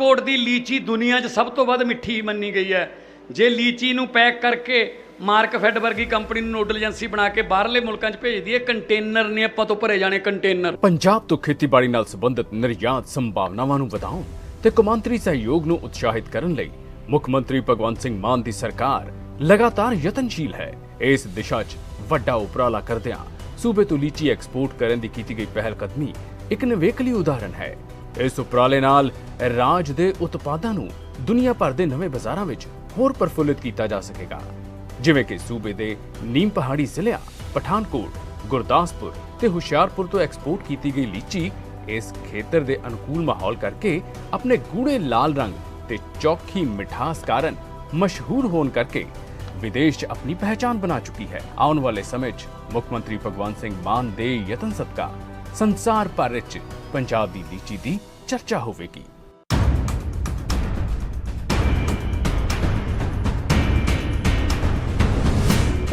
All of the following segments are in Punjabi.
ਪਠਾਨਕੋਟ ਦੀ ਲੀਚੀ ਦੁਨੀਆ 'ਚ ਸਭ ਤੋਂ ਵੱਧ ਮਿੱਠੀ ਮੰਨੀ ਗਈ ਹੈ। ਜੇ ਲੀਚੀ ਨੂੰ ਪੈਕ ਕਰਕੇ ਮਾਰਕ ਫੈਡ ਵਰਗੀ ਕੰਪਨੀ ਨੂੰ ਨੋਡਲ ਏਜੰਸੀ ਬਣਾ ਕੇ ਬਾਹਰਲੇ ਮੁਲਕਾਂ 'ਚ ਭੇਜਦੀ ਹੈ ਕੰਟੇਨਰ ਨੇ ਆਪਾਂ ਤੋਂ ਭਰੇ ਜਾਣੇ ਕੰਟੇਨਰ। ਪੰਜਾਬ ਤੋਂ ਖੇਤੀਬਾੜੀ ਨਾਲ ਸੰਬੰਧਿਤ ਨਿਰਯਾਤ ਸੰਭਾਵਨਾਵਾਂ ਨੂੰ ਵਧਾਉਣ ਤੇ ਕੌਮਾਂਤਰੀ ਸਹਿਯੋਗ ਨੂੰ ਉਤਸ਼ਾਹਿਤ ਕਰਨ ਲਈ ਮੁੱਖ ਮੰਤਰੀ ਭਗਵੰਤ ਸਿੰਘ ਮਾਨ ਦੀ ਸਰਕਾਰ ਲਗਾਤਾਰ ਯਤਨਸ਼ੀਲ ਹੈ। ਇਸ ਦਿਸ਼ਾ 'ਚ ਵੱਡਾ ਉਪਰਾਲਾ ਕਰਦਿਆਂ ਸੂਬੇ ਤੋਂ ਲੀਚੀ ਐਕਸਪੋਰਟ ਕਰਨ ਦੀ ਕੀਤੀ ਗਈ ਪਹਿਲ ਕਦਮੀ ਇੱਕ ਨਿਵੇਕਲੀ ਉਦਾਹਰਣ ਹੈ। ਇਸ ਉਪਰਾਲੇ ਨਾਲ ਰਾਜ ਦੇ ਉਤਪਾਦਾਂ ਨੂੰ ਦੁਨੀਆ ਭਰ ਦੇ ਨਵੇਂ ਬਾਜ਼ਾਰਾਂ ਵਿੱਚ ਹੋਰ ਪ੍ਰਫੁੱਲਿਤ ਕੀਤਾ ਜਾ ਸਕੇਗਾ। ਜਿਵੇਂ ਕਿ ਸੂਬੇ ਦੇ ਨੀਮ ਪਹਾੜੀ ਜ਼ਿਲ੍ਹਿਆਂ, ਪਠਾਨਕੋਟ, ਗੁਰਦਾਸਪੁਰ ਤੇ ਹੁਸ਼ਿਆਰਪੁਰ ਤੋਂ ਐਕਸਪੋਰਟ ਕੀਤੀ ਗਈ ਲੀਚੀ ਇਸ ਖੇਤਰ ਦੇ ਅਨੁਕੂਲ ਮਾਹੌਲ ਕਰਕੇ ਆਪਣੇ ਗੂੜੇ ਲਾਲ ਰੰਗ ਤੇ ਚੌਖੀ ਮਿਠਾਸ ਕਾਰਨ ਮਸ਼ਹੂਰ ਹੋਣ ਕਰਕੇ ਵਿਦੇਸ਼ 'ਚ ਆਪਣੀ ਪਹਿਚਾਨ ਬਣਾ ਚੁੱਕੀ ਹੈ। ਆਉਣ ਵਾਲੇ ਸਮੇਂ 'ਚ ਮੁੱਖ ਮੰਤਰੀ ਭਗਵੰਤ ਸਿੰਘ ਮਾਨ ਦੇ ਯਤਨ ਸਦਕਾ ਸੰਸਾਰ ਭਰ 'ਚ ਪੰਜਾਬ ਦੀ ਲੀਚੀ ਦੀ ਚਰਚਾ ਹੋਵੇਗੀ।